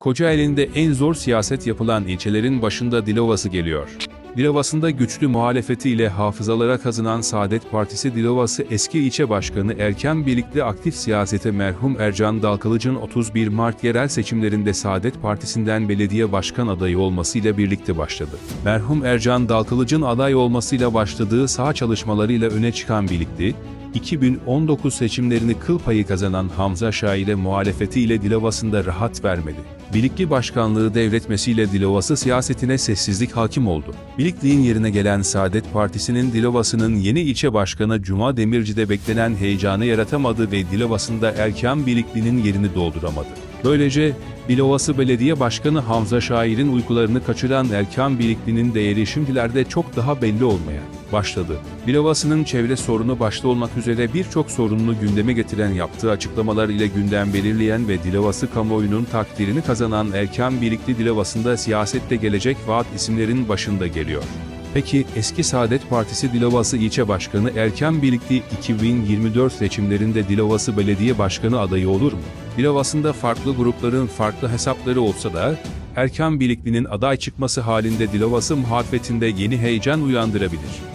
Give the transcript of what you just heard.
Kocaeli'nde en zor siyaset yapılan ilçelerin başında Dilovası geliyor. Dilovası'nda güçlü muhalefetiyle hafızalara kazınan Saadet Partisi Dilovası eski ilçe başkanı Erken Birlikte aktif siyasete merhum Ercan Dalkılıç'ın 31 Mart yerel seçimlerinde Saadet Partisi'nden belediye başkan adayı olmasıyla birlikte başladı. Merhum Ercan Dalkılıç'ın aday olmasıyla başladığı sağ çalışmalarıyla öne çıkan Birlikte, 2019 seçimlerini kıl payı kazanan Hamza Şair'e muhalefetiyle Dilovası'nda rahat vermedi. Birlikli başkanlığı devretmesiyle Dilovası siyasetine sessizlik hakim oldu. Birlikliğin yerine gelen Saadet Partisi'nin Dilovası'nın yeni ilçe başkanı Cuma Demirci'de beklenen heyecanı yaratamadı ve Dilovası'nda erken Birlikli'nin yerini dolduramadı. Böylece Dilovası Belediye Başkanı Hamza Şair'in uykularını kaçıran Erkan Birikli'nin değeri şimdilerde çok daha belli olmaya başladı. Dilovası'nın çevre sorunu başta olmak üzere birçok sorununu gündeme getiren yaptığı açıklamalar ile gündem belirleyen ve Dilovası kamuoyunun takdirini kazanan Erkan Birikli Dilovası'nda siyasette gelecek vaat isimlerin başında geliyor. Peki eski Saadet Partisi Dilovası İlçe Başkanı Erken Birlikli 2024 seçimlerinde Dilovası Belediye Başkanı adayı olur mu? Dilovası'nda farklı grupların farklı hesapları olsa da Erkan Birlikli'nin aday çıkması halinde Dilovası muhalefetinde yeni heyecan uyandırabilir.